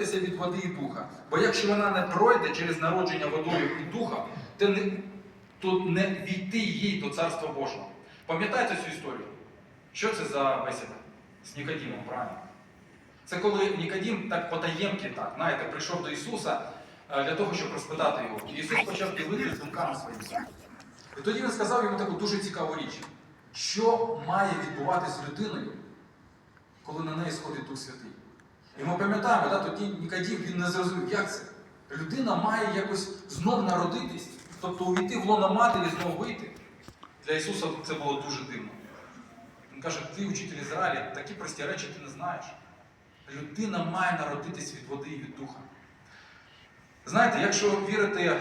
народитися від води і духа. Бо якщо вона не пройде через народження водою і духа, то не, то не війти їй до Царства Божого. Пам'ятаєте цю історію? Що це за бесіда? З Нікодімом, правильно? Це коли Нікодім так потаємки, так, знаєте, прийшов до Ісуса е, для того, щоб розпитати його. І Ісус почав ділитися думками своїми. І тоді він сказав йому таку дуже цікаву річ, що має відбуватися з людиною, коли на неї сходить Дух Святий. І ми пам'ятаємо, да, тоді Нікодім він не зрозумів, як це. Людина має якось знов народитись, тобто увійти в лоно матері, знов вийти. Для Ісуса це було дуже дивно. Він каже, ти учитель Ізраїля, такі прості речі ти не знаєш. Людина має народитись від води і від духа. Знаєте, якщо вірити е,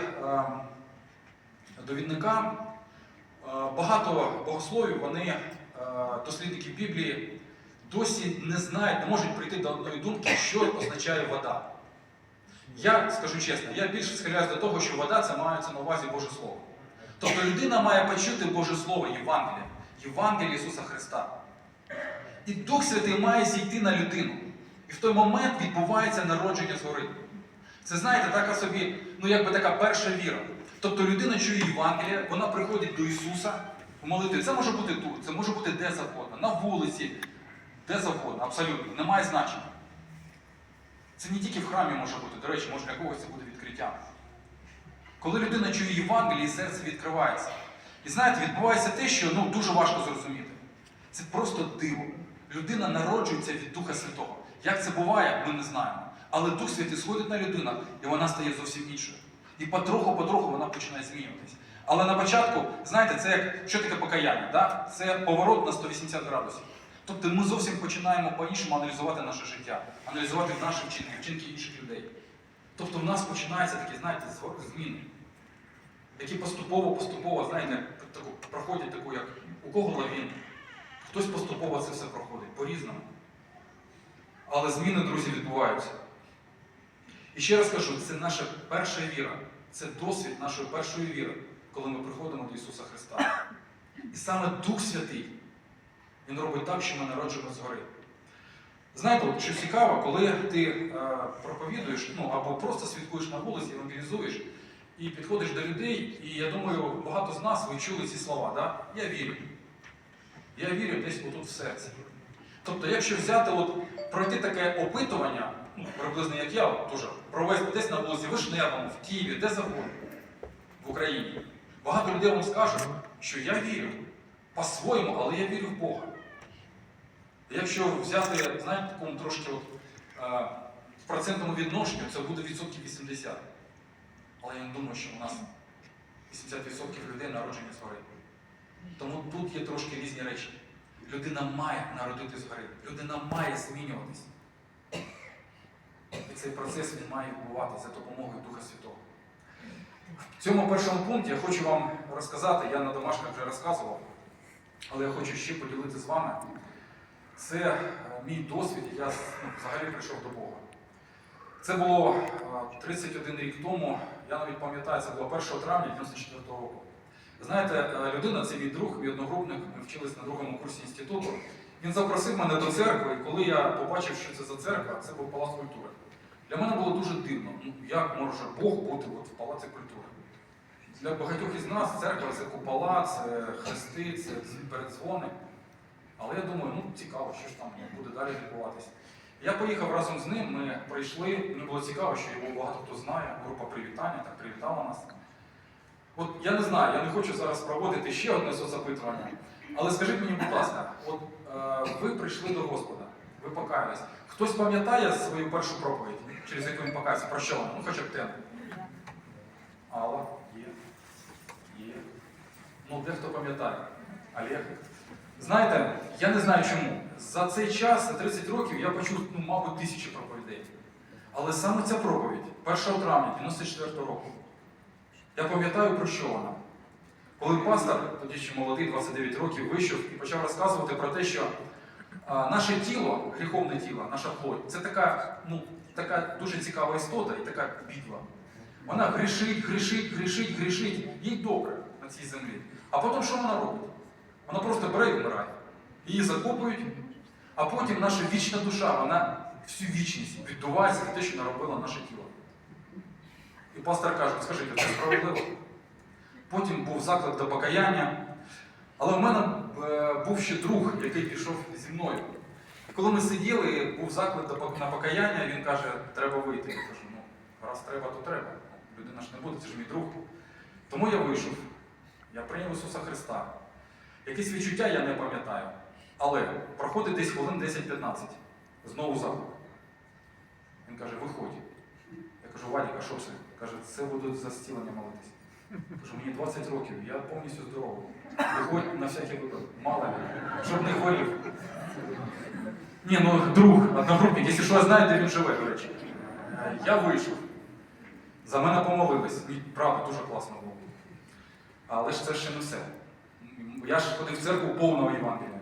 довідникам, е, багато богословів, вони, е, дослідники Біблії, досі не знають, не можуть прийти до одної думки, що означає вода. Я скажу чесно, я більше схиляюсь до того, що вода це мається на увазі Боже Слово. Тобто людина має почути Боже Слово, Євангелія, Євангелія Ісуса Христа. І Дух Святий має зійти на людину. І в той момент відбувається народження згори. Це знаєте, така собі, ну якби така перша віра. Тобто людина чує Євангелія, вона приходить до Ісуса в молитві. Це може бути тут, це може бути де завгодно, на вулиці, де завгодно, абсолютно, немає значення. Це не тільки в храмі може бути, до речі, може для когось це буде відкриттям. Коли людина чує Євангеліє, серце відкривається. І знаєте, відбувається те, що ну, дуже важко зрозуміти. Це просто диво. Людина народжується від Духа Святого. Як це буває, ми не знаємо. Але Дух Святий сходить на людину, і вона стає зовсім іншою. І потроху-потроху вона починає змінюватися. Але на початку, знаєте, це як що таке покаяння? Да? Це поворот на 180 градусів. Тобто ми зовсім починаємо по-іншому аналізувати наше життя, аналізувати наші вчинки, вчинки інших людей. Тобто в нас починаються такі, знаєте, зміни, які поступово-поступово, знаєте, таку, проходять таку, як у кого лавін. Хтось поступово це все проходить, по-різному. Але зміни, друзі, відбуваються. І ще раз кажу, це наша перша віра, це досвід нашої першої віри, коли ми приходимо до Ісуса Христа. І саме Дух Святий, Він робить так, що ми народжуємо згори. Знаєте, що цікаво, коли ти е, проповідуєш, ну або просто свідкуєш на вулиці, евангелізуєш, і підходиш до людей, і я думаю, багато з нас ви чули ці слова, да? я вірю. Я вірю десь отут в серці. Тобто, якщо взяти, от, пройти таке опитування, ну, приблизно як я, теж, провести десь на вулиці Вишневому, в Києві, де завгодно, в Україні, багато людей вам скажуть, що я вірю по-своєму, але я вірю в Бога. Якщо взяти, знаєте, такому трошки от, е, в процентному відношенню, це буде відсотків 80. Але я не думаю, що у нас 80% людей народжені згори. Тому тут є трошки різні речі. Людина має народити згори. Людина має змінюватись. І цей процес він має відбуватися за допомогою Духа Святого. В цьому першому пункті я хочу вам розказати, я на домашніх вже розказував, але я хочу ще поділитися з вами. Це е, мій досвід, я ну, взагалі прийшов до Бога. Це було е, 31 рік тому, я навіть пам'ятаю, це було 1 травня 94 року. Знаєте, е, людина, це мій друг, мій одногрупник, ми вчились на другому курсі інституту. Він запросив мене до церкви, і коли я побачив, що це за церква, це був палац культури. Для мене було дуже дивно, ну, як може Бог бути от в палаці культури. Для багатьох із нас церква це купола, це хрести, це передзвони. Але я думаю, ну цікаво, що ж там буде далі відбуватися. Я поїхав разом з ним, ми прийшли, мені було цікаво, що його багато хто знає, група привітання, так привітала нас. От я не знаю, я не хочу зараз проводити ще одне соцопитування, але скажіть мені, будь ласка, от е, ви прийшли до Господа, ви покаялись. Хтось пам'ятає свою першу проповідь, через яку він покаявся? Про що? Ну, хоча б тему. Алла, є. Є. Ну, дехто пам'ятає. Олег. Знаєте, я не знаю чому. За цей час, за 30 років, я почув, ну, мабуть, тисячі проповідей. Але саме ця проповідь, 1 травня 94 року, я пам'ятаю про що вона. Коли пастор, тоді ще молодий, 29 років, вийшов і почав розказувати про те, що а, наше тіло, гріховне тіло, наша плоть, це така, ну, така дуже цікава істота і така бідла. Вона грішить, грішить, грішить, грішить, їй добре на цій землі. А потім що вона робить? Вона просто бере і вмирає. Її закопують, а потім наша вічна душа, вона всю вічність віддувається за те, що наробило наше тіло. І пастор каже, скажіть, це справедливо? Потім був заклик до покаяння. Але в мене е, був ще друг, який пішов зі мною. І коли ми сиділи, був заклик на покаяння, він каже, треба вийти. Я кажу, ну, раз треба, то треба. Людина ж не буде, це ж мій друг. Тому я вийшов. Я прийняв Ісуса Христа. Якісь відчуття я не пам'ятаю. Але проходить десь хвилин 10-15. Знову заклик. Він каже, виходь. Я кажу, Вадік, а що це? Каже, це будуть за зцілення молитись. Кажу, мені 20 років, я повністю здоровий. Виходь на всякий випадок. Мало щоб не хворів. Ні, ну друг, одногрупник, якщо що, я знаю, де він живе, до речі. Я вийшов. За мене помолились. Правда, дуже класно було. Але ж це ще не все. Я ж ходив в церкву повного Євангелія.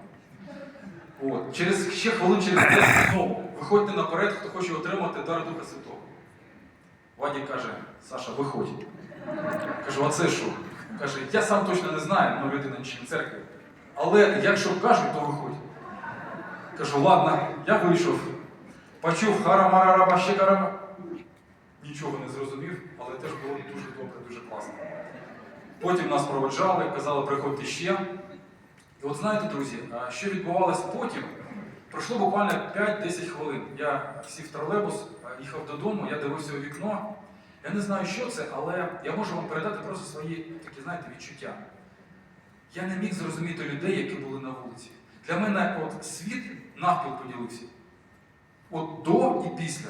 От. Через ще хвилин через 10 знову. Виходьте наперед, хто хоче отримати дар Духа Святого. Вадік каже, Саша, виходь. Кажу, а це що? Каже, я сам точно не знаю, ну людина член церкви. Але якщо кажуть, то виходь. Кажу, ладно, я вийшов. Почув хара-мара-раба, ще карама. Нічого не зрозумів, але теж було дуже добре, дуже класно. Потім нас проводжали, казали, приходьте ще. І от знаєте, друзі, що відбувалося потім? Пройшло буквально 5-10 хвилин. Я сів в тролейбус, їхав додому, я дивився у вікно. Я не знаю, що це, але я можу вам передати просто свої такі, знаєте, відчуття. Я не міг зрозуміти людей, які були на вулиці. Для мене от світ навпіл поділився. От до і після.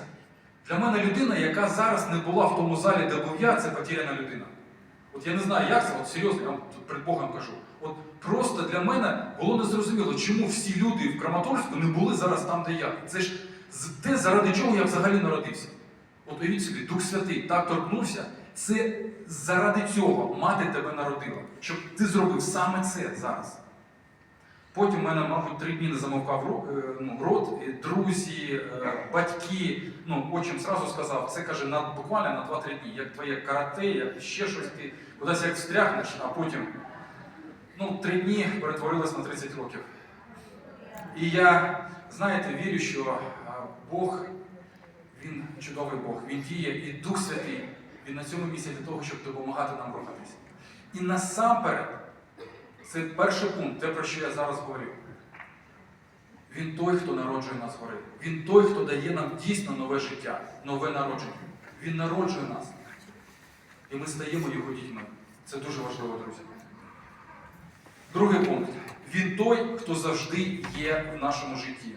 Для мене людина, яка зараз не була в тому залі, де був я, це потеряна людина. От я не знаю, як це, от серйозно, я вам перед Богом кажу. От просто для мене було незрозуміло, чому всі люди в Краматорську не були зараз там, де я. Це ж те, заради чого я взагалі народився. От уявіть собі, Дух Святий так торкнувся, це заради цього мати тебе народила, щоб ти зробив саме це зараз. Потім в мене, мабуть, три дні не замовкав е, ну, рот, друзі, е, батьки. Ну, отчим зразу сказав, це каже на, буквально на 2-3 дні, як твоє карате, як ще щось, ти кудись як встрягнеш, а потім ну, три дні перетворилось на 30 років. І я, знаєте, вірю, що Бог, Він чудовий Бог, Він діє, і Дух Святий, Він на цьому місці для того, щоб допомагати нам рухатись. І насамперед, це перший пункт, те, про що я зараз говорю. Він той, хто народжує нас згори. Він той, хто дає нам дійсно нове життя, нове народження. Він народжує нас. І ми стаємо його дітьми. Це дуже важливо, друзі. Другий пункт. Він той, хто завжди є в нашому житті.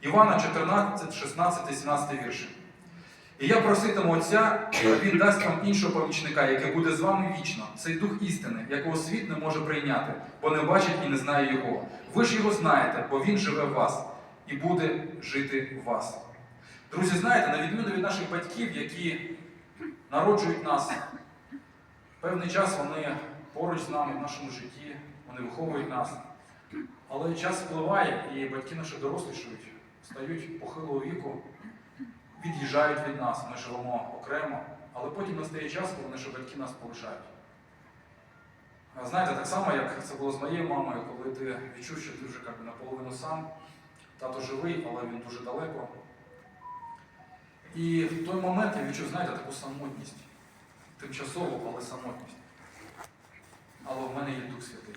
Івана 14, 16, 17 вірші. І я проситиму Отця, а він дасть вам іншого помічника, який буде з вами вічно. Цей дух істини, якого світ не може прийняти, бо не бачить і не знає його. Ви ж його знаєте, бо він живе в вас і буде жити в вас. Друзі, знаєте, на відміну від наших батьків, які народжують нас, певний час вони поруч з нами в нашому житті, вони виховують нас. Але час впливає, і батьки наші дорослішують, стають похилого віку, від'їжджають від нас, ми живемо окремо, але потім настає час, коли наші батьки нас полишають. Знаєте, так само, як це було з моєю мамою, коли ти відчув, що ти вже наполовину сам, тато живий, але він дуже далеко. І в той момент я відчув, знаєте, таку самотність. Тимчасову, але самотність. Але в мене є Дух Святий.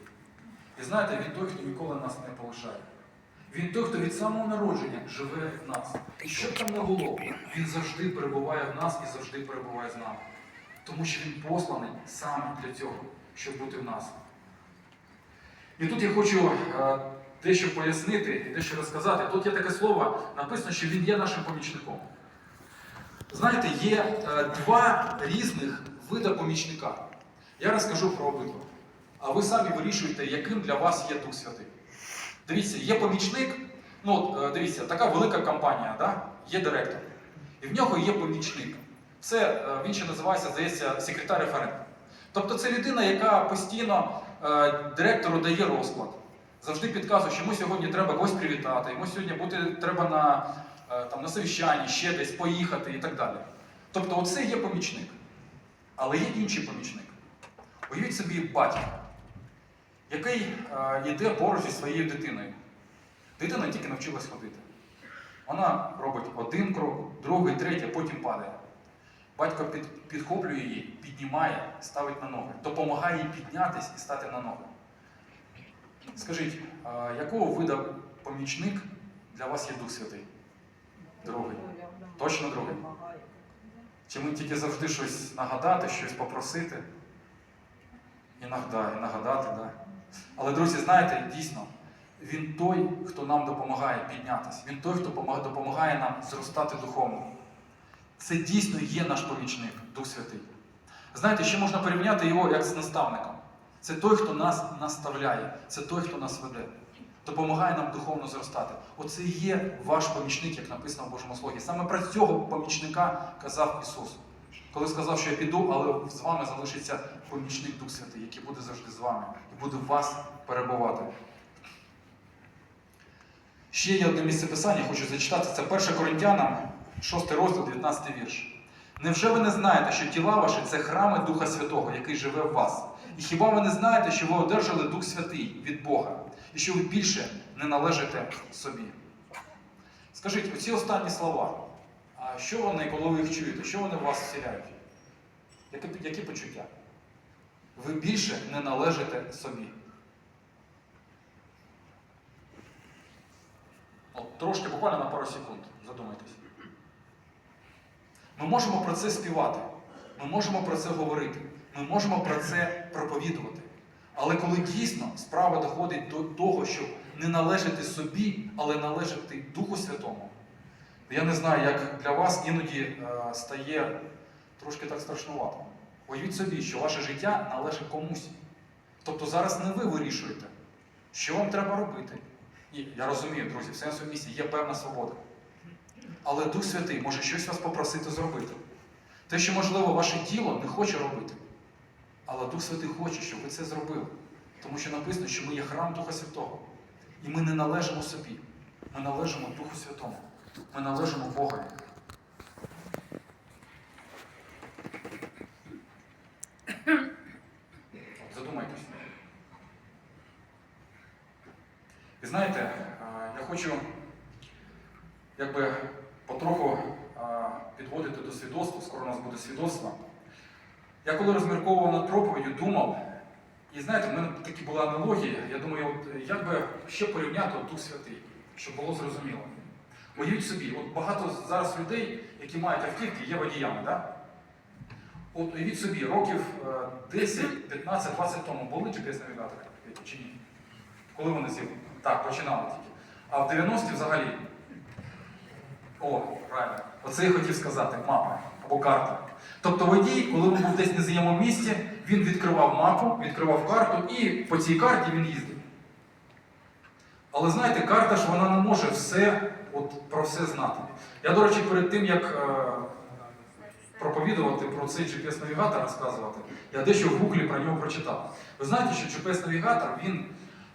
І знаєте, він той, хто ніколи нас не полишає. Він той, хто від самого народження живе в нас. І що б там не було, він завжди перебуває в нас і завжди перебуває з нами. Тому що він посланий саме для цього, щоб бути в нас. І тут я хочу е, дещо пояснити і дещо розказати. Тут є таке слово, написано, що він є нашим помічником. Знаєте, є е, два різних вида помічника. Я розкажу про обидва. А ви самі вирішуєте, яким для вас є Дух Святий. Дивіться, є помічник, ну от, е, дивіться, така велика компанія, да? є директор. І в нього є помічник. Це е, він ще називається, здається, секретар референт. Тобто це людина, яка постійно е, директору дає розклад. Завжди підказує, що йому сьогодні треба когось привітати, йому сьогодні бути треба на, там, на совіщанні, ще десь поїхати і так далі. Тобто, оце є помічник. Але є інший помічник. Уявіть собі батька, який йде поруч зі своєю дитиною. Дитина тільки навчилась ходити. Вона робить один крок, другий, третій, потім падає. Батько під, підхоплює її, піднімає, ставить на ноги, допомагає їй піднятись і стати на ноги. Скажіть, якого вида помічник для вас є Дух Святий? Другий. Точно другий? Чи ми тільки завжди щось нагадати, щось попросити? І нагадати, да. Але, друзі, знаєте, дійсно, він той, хто нам допомагає піднятися. Він той, хто допомагає нам зростати духовно. Це дійсно є наш помічник, Дух Святий. Знаєте, ще можна порівняти його як з наставником. Це той, хто нас наставляє, це той, хто нас веде, допомагає нам духовно зростати. Оце і є ваш помічник, як написано в Божому Слові. Саме про цього помічника казав Ісус. Коли сказав, що я піду, але з вами залишиться помічник Дух Святий, який буде завжди з вами і буде вас перебувати. Ще є одне місце писання, хочу зачитати. Це 1 Коринтянам, 6 розділ, 19 вірш. Невже ви не знаєте, що тіла ваші це храми Духа Святого, який живе в вас? І хіба ви не знаєте, що ви одержали Дух Святий від Бога, і що ви більше не належите собі? Скажіть, оці останні слова, а що вони, коли ви їх чуєте, що вони в вас вселяють? Які, які почуття? Ви більше не належите собі. От трошки буквально на пару секунд, задумайтесь. Ми можемо про це співати, ми можемо про це говорити, ми можемо про це проповідувати. Але коли дійсно справа доходить до того, щоб не належати собі, але належати Духу Святому, то я не знаю, як для вас іноді е, стає трошки так страшнувато. Уявіть собі, що ваше життя належить комусь. Тобто зараз не ви вирішуєте, що вам треба робити. І я розумію, друзі, в сенсу місці є певна свобода. Але Дух Святий може щось вас попросити зробити. Те, що, можливо, ваше тіло не хоче робити. Але Дух Святий хоче, щоб ви це зробили. Тому що написано, що ми є храм Духа Святого. І ми не належимо собі. Ми належимо Духу Святому. Ми належимо Богові. Задумайтесь. І знаєте, е, я хочу якби потроху е, підводити до свідоцтва, скоро у нас буде свідоцтво. Я коли розмірковував над проповіддю, думав, і знаєте, в мене такі були аналогії, я думаю, як би ще порівняти Дух Святий, щоб було зрозуміло. Уявіть собі, от багато зараз людей, які мають автівки, є водіями, так? От уявіть собі, років е, 10, 15, 20 тому були GPS-навігатори чи ні? Коли вони з'явилися? Так, починали тільки. А в 90-ті взагалі. О, правильно. Оце я хотів сказати, мапа або карта. Тобто водій, коли він був десь в незнайомому місці, він відкривав мапу, відкривав карту і по цій карті він їздив. Але знаєте, карта ж вона не може все, от, про все знати. Я, до речі, перед тим, як е, проповідувати про цей GPS-навігатор, розказувати, я дещо в гуглі про нього прочитав. Ви знаєте, що GPS-навігатор, він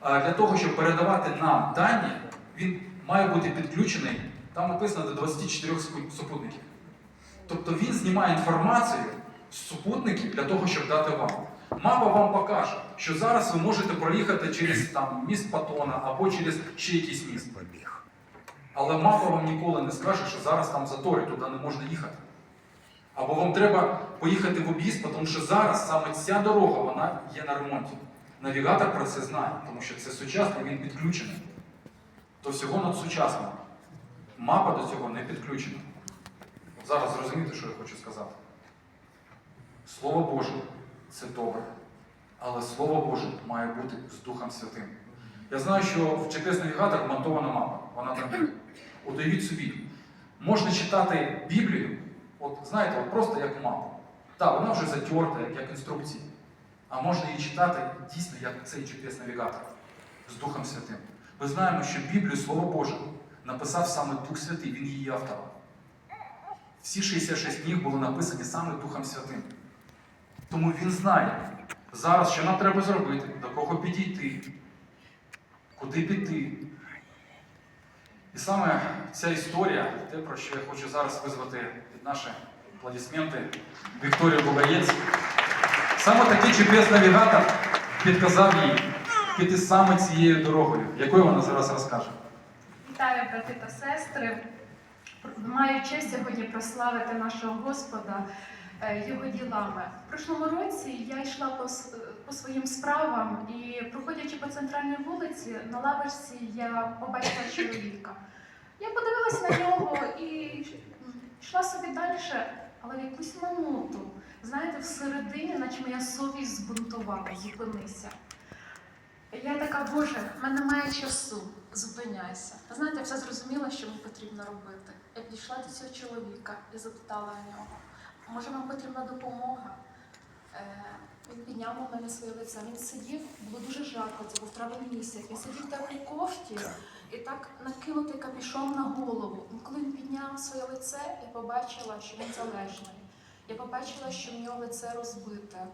е, для того, щоб передавати нам дані, він має бути підключений, там написано до 24 супутників. Тобто він знімає інформацію з супутників для того, щоб дати вам. Мапа вам покаже, що зараз ви можете проїхати через там, міст Патона або через ще якийсь міст. Але мапа вам ніколи не скаже, що зараз там затори, туди не можна їхати. Або вам треба поїхати в об'їзд, тому що зараз саме ця дорога вона є на ремонті. Навігатор про це знає, тому що це сучасний, він підключений. До всього надсучасного. Мапа до цього не підключена. Зараз зрозумієте, що я хочу сказати. Слово Боже це добре. Але Слово Боже має бути з Духом Святим. Я знаю, що в GPS-навігатор вмонтована мапа. Вона там. От уявіть собі, можна читати Біблію, от знаєте, от просто як мапу. Так, вона вже затерта, як, інструкції. А можна її читати дійсно як цей GPS-навігатор з Духом Святим. Ми знаємо, що Біблію, Слово Боже, написав саме Дух Святий, він її автор. Всі 66 книг були написані саме Духом Святим. Тому він знає зараз, що нам треба зробити, до кого підійти, куди піти. І саме ця історія, те, про що я хочу зараз визвати під наші аплодисменти Вікторію Бугаєць. Саме такий GPS-навігатор підказав їй піти саме цією дорогою, якою вона зараз розкаже. Вітаю, брати та сестри. Маю честь сьогодні прославити нашого Господа його ділами. В прошлому році я йшла по, по своїм справам і, проходячи по центральній вулиці, на лавочці я побачила чоловіка. Я подивилась на нього і йшла собі далі, але в якусь минуту, знаєте, всередині, наче моя совість збунтувала, зупинися. Я така, Боже, в мене немає часу, зупиняйся. Знаєте, все зрозуміла, що мені потрібно робити. Я підійшла до цього чоловіка і запитала у нього, може вам потрібна допомога? Е, він підняв на мене своє лице. Він сидів, було дуже жарко, це був травень місяць. Він сидів в теплій кофті і так накинутий капюшон на голову. І коли він підняв своє лице, я побачила, що він залежний. Я побачила, що в нього лице розбите.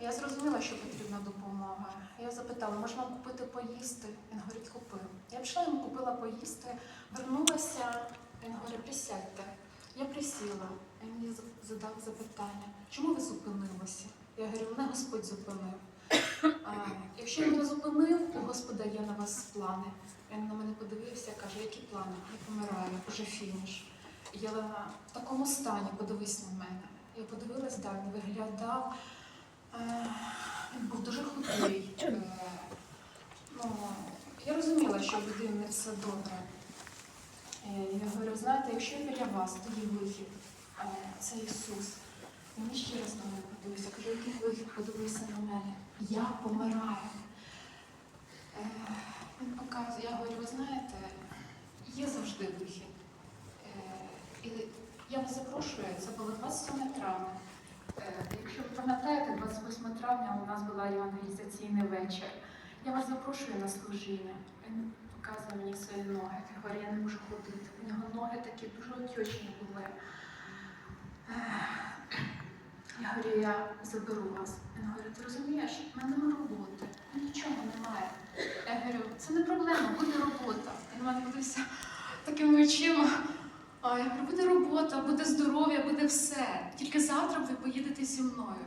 Я зрозуміла, що потрібна допомога. Я запитала, може вам купити поїсти? Він говорить, купив. Я пішла йому купила поїсти, вернулася. Він говорить, присядьте. Я присіла. Він мені задав запитання, чому ви зупинилися? Я говорю, мене Господь зупинив. А, якщо він не зупинив, у Господа є на вас плани. Він на мене подивився, каже, які плани? Я помираю, вже фініш. Я в такому стані, подивись на мене. Я подивилась, да, він виглядав. Е, Він був дуже худий. Е, Ну, я розуміла, що в людини все добре. Е, Я говорю, знаєте, якщо біля вас, тоді вихід. Е, Це Ісус. Він ще раз на мене подивився. Кажу, який вихід подивився на мене. Я помираю. Е, Він показує, я говорю, ви знаєте, є завжди вихід. І я вас запрошую, це було 27 травня. Якщо ви пам'ятаєте, 28 травня у нас була евангелізаційний вечір. Я вас запрошую на служіння. Показує мені свої ноги. Я говорю, я не можу ходити. У нього ноги такі дуже отечні були. Я говорю, я заберу вас. Він говорить, ти розумієш, в мене немає роботи, нічого немає. Я говорю, це не проблема, буде робота. Він мене дивився такими очима. Я говорю, буде робота, буде здоров'я, буде все. Тільки завтра ви поїдете зі мною.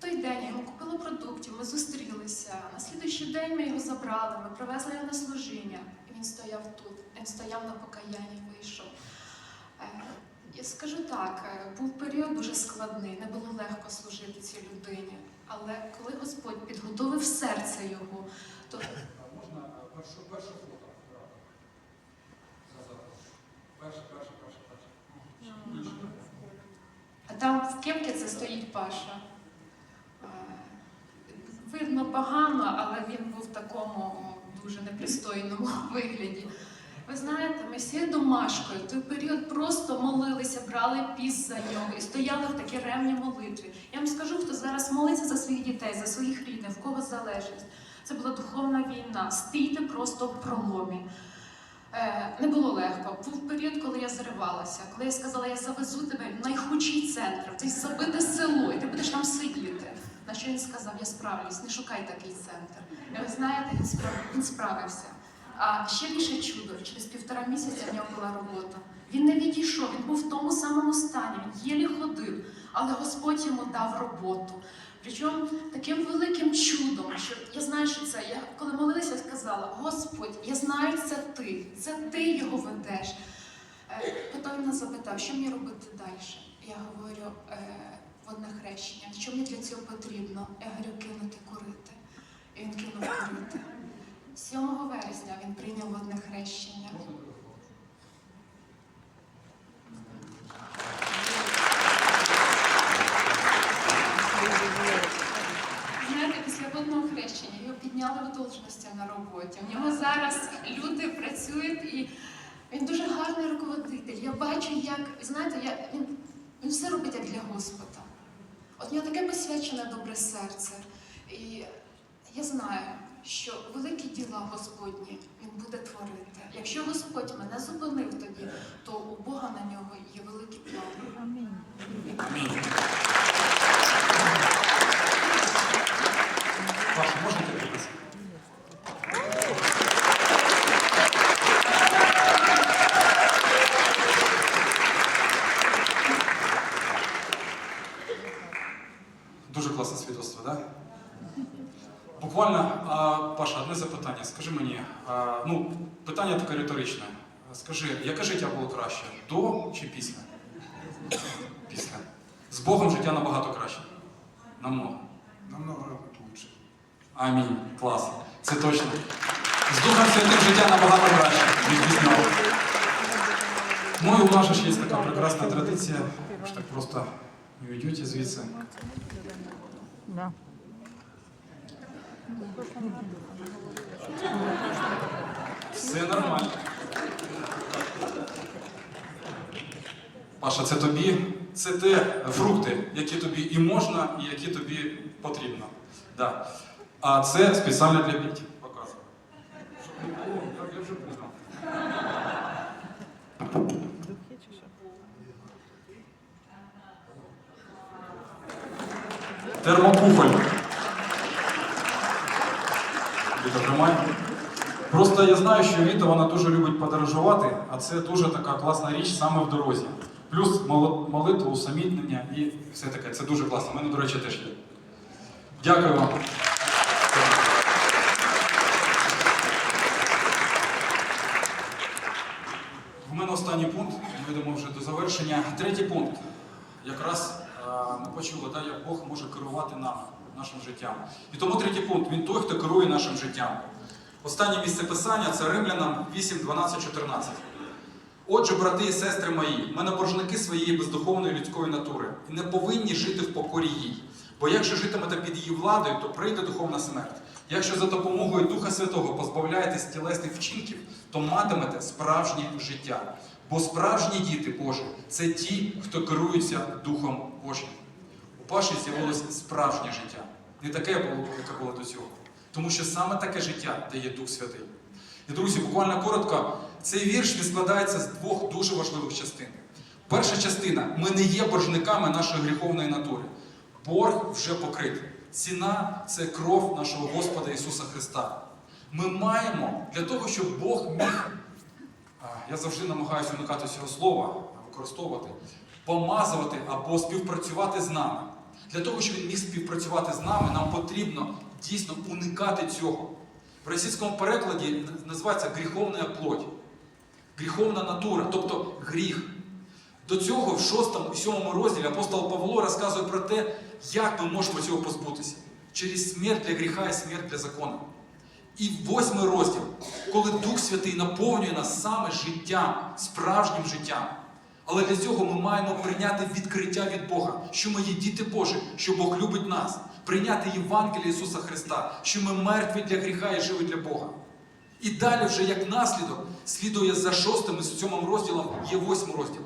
Той день я йому купила продуктів, ми зустрілися. На слідуючий день ми його забрали, ми привезли його на служіння. І він стояв тут, він стояв на покаянні, вийшов. Е, Я скажу так, е, був період дуже складний, не було легко служити цій людині. Але коли Господь підготовив серце його, то А можна перше, перше фото? Перше, перше, перше, перше. А там в кепці це стоїть Паша. Видно погано, але він був в такому дуже непристойному вигляді. Ви знаєте, ми всі домашкою в той період просто молилися, брали піс за нього і стояли в такій ревній молитві. Я вам скажу, хто зараз молиться за своїх дітей, за своїх рідних, в кого залежить. Це була духовна війна. Стійте просто в проломі. Е, не було легко. Був період, коли я зривалася, коли я сказала, я завезу тебе в найхудший центр, в це забите село, і ти будеш там сидіти. Що він сказав, я справлюсь, не шукай такий центр. Ви знаєте, він, він справився. А ще більше чудо, через півтора місяця в нього була робота. Він не відійшов, він був в тому самому стані, він єлі ходив, але Господь йому дав роботу. Причому таким великим чудом, що я знаю, що це. Я коли молилася, сказала: Господь, я знаю, це ти, це ти його ведеш. Е, Потім він запитав, що мені робити далі. Я говорю, е, водне хрещення. Що мені для цього потрібно? Я говорю, кинути курити. І він кинув курити. 7 вересня він прийняв водне хрещення. Знаєте, після водного хрещення його підняли в должності на роботі. В нього зараз люди працюють і він дуже гарний руководитель. Я бачу, як знаєте, я, він, він все робить як для Господа. От в нього таке посвячене добре серце. І я знаю, що великі діла Господні він буде творити. Якщо Господь мене зупинив тоді, то у Бога на нього є великі плани. Амінь. Паша, можна тебе попросити? Дуже класне свідоцтво, так? Да? Буквально, а, Паша, одне запитання. Скажи мені, а, ну, питання таке риторичне. Скажи, яке життя було краще? До чи після? Після. З Богом життя набагато краще. Намного. Намного лучше. Амінь. Клас. Це точно. З Духом Святим життя набагато краще, ніж без нього. Ну і у нас ж є така прекрасна традиція. Ж так просто не уйдете звідси. Да. Все нормально. Паша, це тобі. Це те фрукти, які тобі і можна, і які тобі потрібно. Да. А це спеціально для Петі. Показую. О, я вже. Духи чи що? Термокуфоль. Віта, тримай. Просто я знаю, що Віта вона дуже любить подорожувати, а це дуже така класна річ саме в дорозі. Плюс мол- молитва, усамітнення і все таке. Це дуже класно. У мене, до речі, теж є. Дякую вам. У мене останній пункт, ми йдемо вже до завершення. Третій пункт. Якраз ми почули, да, як Бог може керувати нами, нашим життям. І тому третій пункт він той, хто керує нашим життям. Останнє місце писання це Римлянам 8, 12, 14. Отже, брати і сестри мої, ми не боржники своєї бездуховної людської натури і не повинні жити в покорі їй. Бо якщо житимете під її владою, то прийде духовна смерть. Якщо за допомогою Духа Святого позбавляєтесь тілесних вчинків, то матимете справжнє життя. Бо справжні діти Божі це ті, хто керуються Духом Божим. У Паші з'явилося справжнє життя. Не таке було, яке було до цього. Тому що саме таке життя дає Дух Святий. І, друзі, буквально коротко, цей вірш він складається з двох дуже важливих частин. Перша частина ми не є боржниками нашої гріховної натури. Борг вже покритий. Ціна це кров нашого Господа Ісуса Христа. Ми маємо для того, щоб Бог міг, я завжди намагаюся уникати цього слова, використовувати, помазувати або співпрацювати з нами. Для того, щоб він міг співпрацювати з нами, нам потрібно дійсно уникати цього. В російському перекладі називається гріховна плоть, гріховна натура, тобто гріх. До цього в 6 і 7 розділі апостол Павло розказує про те, як ми можемо цього позбутися. Через смерть для гріха і смерть для закону. І восьмий розділ, коли Дух Святий наповнює нас саме життям, справжнім життям. Але для цього ми маємо прийняти відкриття від Бога, що ми є діти Божі, що Бог любить нас, прийняти Євангеліє Ісуса Христа, що ми мертві для гріха і живі для Бога. І далі, вже як наслідок, слідує за шостим і сьомим розділом є восьмий розділ,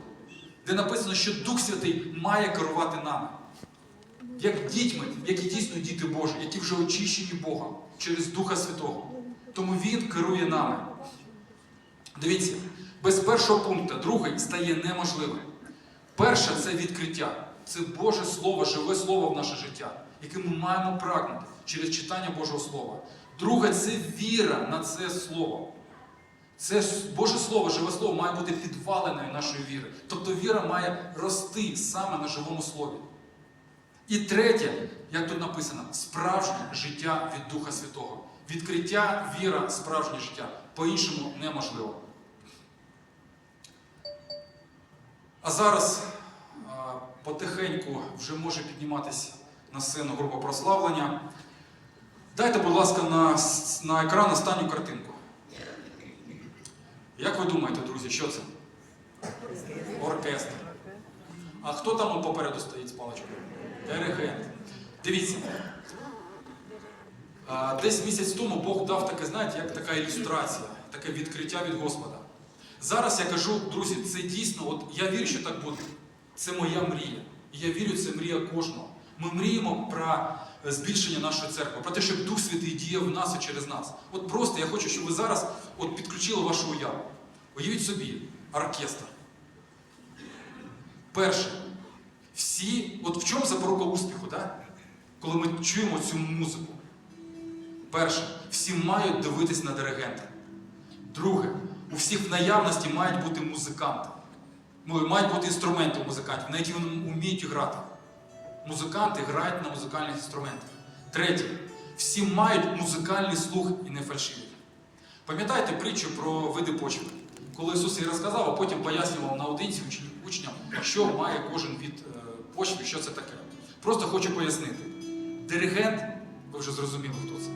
де написано, що Дух Святий має керувати нами. Як дітьми, які дійсно діти Божі, які вже очищені Богом через Духа Святого. Тому Він керує нами. Дивіться, без першого пункту другий стає неможливим. Перше це відкриття. Це Боже Слово, живе Слово в наше життя, яке ми маємо прагнути через читання Божого Слова. Друге це віра на це Слово. Це Боже Слово, живе Слово має бути підваленою нашої віри. Тобто віра має рости саме на живому слові. І третє, як тут написано, справжнє життя від Духа Святого. Відкриття, віра, справжнє життя. По-іншому неможливо. А зараз потихеньку вже може підніматися на сцену група прославлення. Дайте, будь ласка, на, на екран останню картинку. Як ви думаєте, друзі, що це? Оркестр. А хто там попереду стоїть з паличкою? Диригент. Дивіться. Десь місяць тому Бог дав таке, знаєте, як така ілюстрація, таке відкриття від Господа. Зараз я кажу, друзі, це дійсно, от я вірю, що так буде. Це моя мрія. І я вірю, це мрія кожного. Ми мріємо про е, збільшення нашої церкви, про те, щоб Дух Святий діяв в нас і через нас. От просто я хочу, щоб ви зараз от підключили вашу уяву. Уявіть собі, оркестр. Перше, всі, от в чому запорука успіху, так? коли ми чуємо цю музику? Перше, всі мають дивитись на диригента. Друге, у всіх в наявності мають бути музиканти. Ну, мають бути інструменти у музикантів, на які вони вміють грати. Музиканти грають на музикальних інструментах. Третє, всі мають музикальний слух і не фальшиві. Пам'ятаєте притчу про види почви? коли Ісус їй розказав, а потім пояснював наодинці уч- учням, що має кожен від е, почви, що це таке. Просто хочу пояснити. Диригент, ви вже зрозуміли, хто це.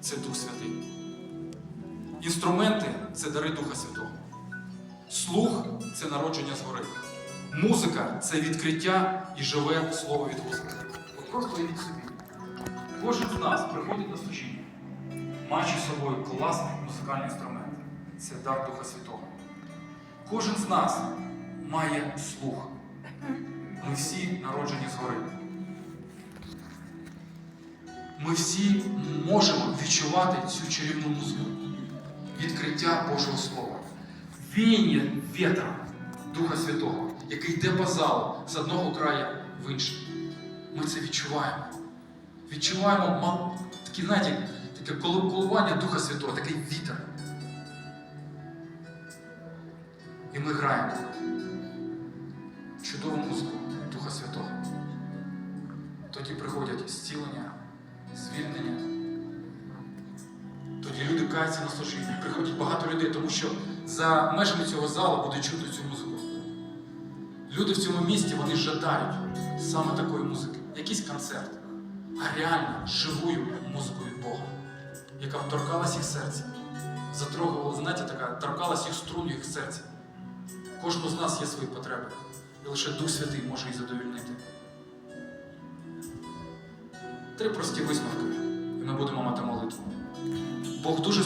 Це Дух Святий. Інструменти це дари Духа Святого. Слух це народження згори. Музика це відкриття і живе слово від Господа. От просто уявіть собі. Кожен з нас приходить на служіння, маючи з собою класний музикальний інструмент. Це дар Духа Святого. Кожен з нас має слух. Ми всі народжені згори. Ми всі можемо відчувати цю чарівну музику, відкриття Божого Слова, віяння вітра Духа Святого, який йде по залу з одного краю в інший. Ми це відчуваємо. Відчуваємо такі, знаєте, таке колу- коливання Духа Святого, такий вітер. І ми граємо чудову музику Духа Святого. Тоді приходять зцілення, звільнення. Тоді люди каються на служінні. Приходять багато людей, тому що за межами цього залу буде чути цю музику. Люди в цьому місті вони жадають саме такої музики. Якийсь концерт, а реально живою музикою Бога, яка торкалась їх серця. Затрогувала, знаєте, така, торкалась їх струн їх серця. Кожного з нас є свої потреби. І лише Дух Святий може їх задовільнити. Три прості висновки, і ми будемо мати молитву. Бог дуже